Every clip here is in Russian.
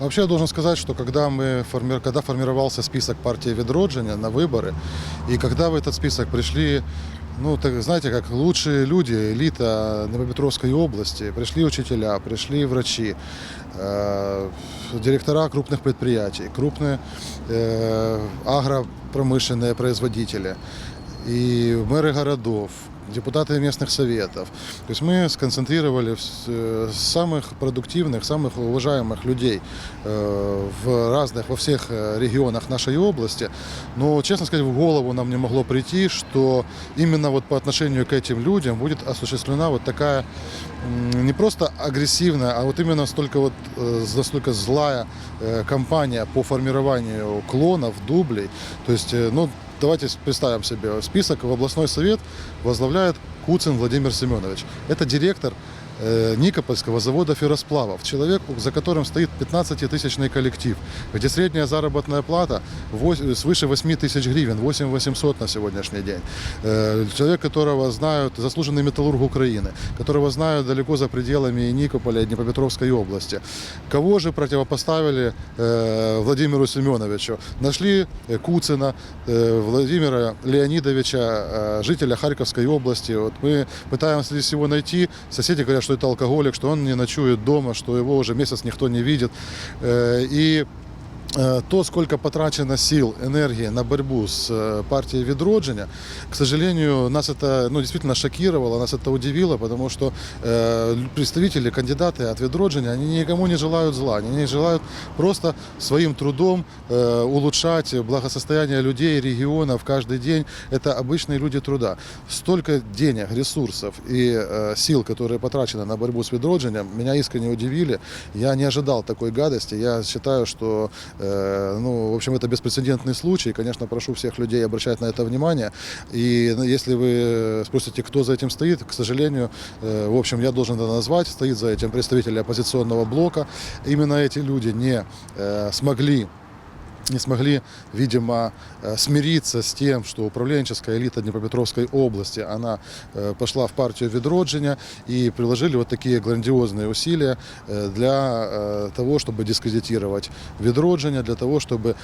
Вообще я должен сказать, что когда, мы форми... когда формировался список партии Ведроджиня на выборы, и когда в этот список пришли, ну, так, знаете, как лучшие люди, элита Днепропетровской области, пришли учителя, пришли врачи, э, директора крупных предприятий, крупные э, агропромышленные производители и мэры городов, депутаты местных советов. То есть мы сконцентрировали э, самых продуктивных, самых уважаемых людей э, в разных, во всех э, регионах нашей области. Но, честно сказать, в голову нам не могло прийти, что именно вот по отношению к этим людям будет осуществлена вот такая не просто агрессивная, а вот именно столько вот настолько злая кампания по формированию клонов, дублей. То есть, ну, давайте представим себе, список в областной совет возглавляет Куцин Владимир Семенович. Это директор Никопольского завода ферросплавов. Человек, за которым стоит 15-тысячный коллектив, где средняя заработная плата свыше 8 тысяч гривен, 8 800 на сегодняшний день. Э, Человек, которого знают заслуженный металлург Украины, которого знают далеко за пределами и Никополя, и Днепропетровской области. Кого же противопоставили э, Владимиру Семеновичу? Нашли э, Куцина, э, Владимира Леонидовича, э, жителя Харьковской области. Вот мы пытаемся здесь его найти. Соседи говорят, что это алкоголик, что он не ночует дома, что его уже месяц никто не видит. Э, И то, сколько потрачено сил, энергии на борьбу с э, партией Відродження, к сожалению, нас это ну, действительно шокировало, нас это удивило, потому что э, представители, кандидаты от Відродження, они никому не желают зла, они не желают просто своим трудом э, улучшать благосостояние людей, регионов каждый день. Это обычные люди труда. Столько денег, ресурсов и э, сил, которые потрачены на борьбу с Відродженням, меня искренне удивили. Я не ожидал такой гадости. Я считаю, что Э, ну, в общем, это беспрецедентный случай. Конечно, прошу всех людей обращать на это внимание. И ну, если вы спросите, кто за этим стоит, к сожалению, э, в общем, я должен это назвать. Стоит за этим представитель оппозиционного блока. Именно эти люди не э, смогли не смогли, видимо, э, смириться с тем, что управленческая элита Днепропетровской области, она э, пошла в партию Ведроджиня и приложили вот такие грандиозные усилия э, для того, чтобы дискредитировать Ведроджиня, для того, чтобы...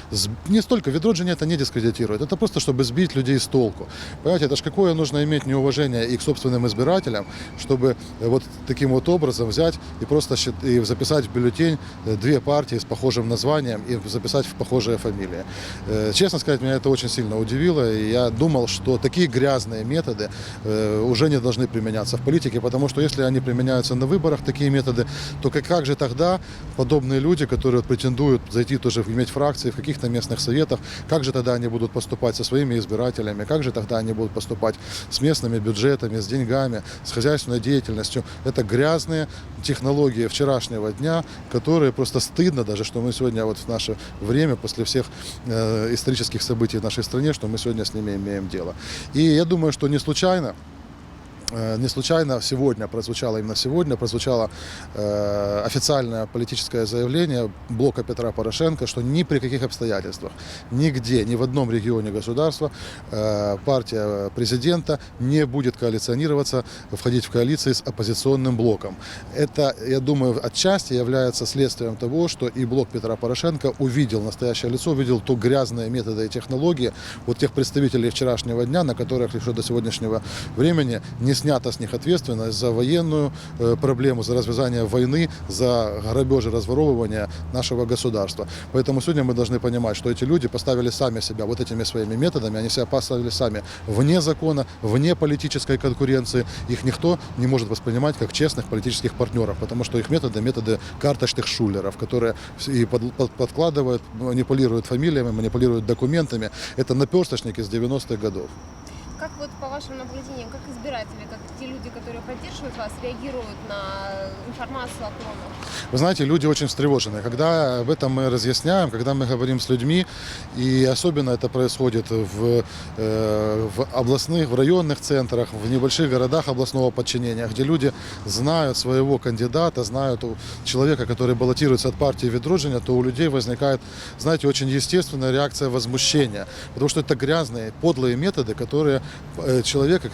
Не столько Ведроджиня это не дискредитирует, это просто, чтобы сбить людей с толку. Понимаете, это ж какое нужно иметь неуважение и к собственным избирателям, чтобы вот таким вот образом взять и просто и записать в бюллетень две партии с похожим названием и записать в похожие фамилии. Э, Честно сказать, меня это очень сильно удивило, и я думал, что такие грязные методы э, уже не должны применяться в политике, потому что если они применяются на выборах, такие методы, то как, как же тогда подобные люди, которые претендуют зайти тоже иметь фракции в каких-то местных советах, как же тогда они будут поступать со своими избирателями, как же тогда они будут поступать с местными бюджетами, с деньгами, с хозяйственной деятельностью. Это грязные технологии вчерашнего дня, которые просто стыдно даже, что мы сегодня вот в наше время, после всех э, исторических событий в нашей стране, что мы сегодня с ними имеем дело. И я думаю, что не случайно Не случайно сегодня прозвучало, именно сегодня прозвучало э, официальное политическое заявление блока Петра Порошенко, что ни при каких обстоятельствах, нигде, ни в одном регионе государства э, партия президента не будет коалиционироваться, входить в коалиции с оппозиционным блоком. Это, я думаю, отчасти является следствием того, что и блок Петра Порошенко увидел настоящее лицо, увидел то грязные методы и технологии вот тех представителей вчерашнего дня, на которых еще до сегодняшнего времени не снята с них ответственность за военную э, проблему, за развязание войны, за грабеж и разворовывание нашего государства. Поэтому сегодня мы должны понимать, что эти люди поставили сами себя вот этими своими методами, они себя поставили сами вне закона, вне политической конкуренции. Их никто не может воспринимать как честных политических партнеров, потому что их методы – методы карточных шулеров, которые и под- под- подкладывают, манипулируют фамилиями, манипулируют документами. Это наперсточники с 90-х годов. Как вот по вашим наблюдениям, как избиратели, как те люди, которые поддерживают вас, реагируют на информацию о клонах? Вы знаете, люди очень встревожены. Когда об этом мы разъясняем, когда мы говорим с людьми, и особенно это происходит в, э, в областных, в районных центрах, в небольших городах областного подчинения, где люди знают своего кандидата, знают человека, который баллотируется от партии Ведроджиня, то у людей возникает, знаете, очень естественная реакция возмущения. Потому что это грязные, подлые методы, которые э, человек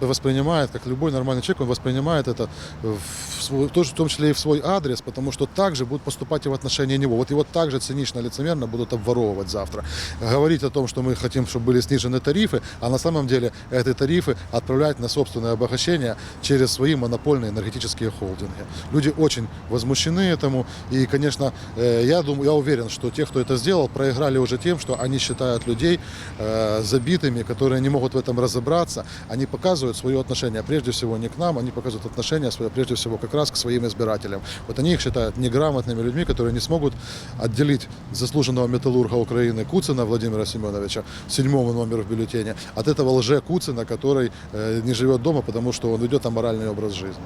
воспринимает, как любой нормальный человек, он воспринимает это в, свой, тоже в том числе и в свой адрес, потому что также будут поступать и в отношении него. Вот его также цинично, лицемерно будут обворовывать завтра. Говорить о том, что мы хотим, чтобы были снижены тарифы, а на самом деле эти тарифы отправлять на собственное обогащение через свои монопольные энергетические холдинги. Люди очень возмущены этому, и, конечно, э, я думаю, я уверен, что те, кто это сделал, проиграли уже тем, что они считают людей э, забитыми, которые не могут в этом разобраться. Они показывают свое отношение, прежде всего не к нам, они показывают отношение свое, прежде всего, как раз к своим избирателям. Вот они их считают неграмотными людьми, которые не смогут отделить заслуженного металлурга Украины Куцина Владимира Семеновича, седьмого номера в бюллетене, от этого лже Куцина, который э, не живет дома, потому что он ведет аморальный образ жизни.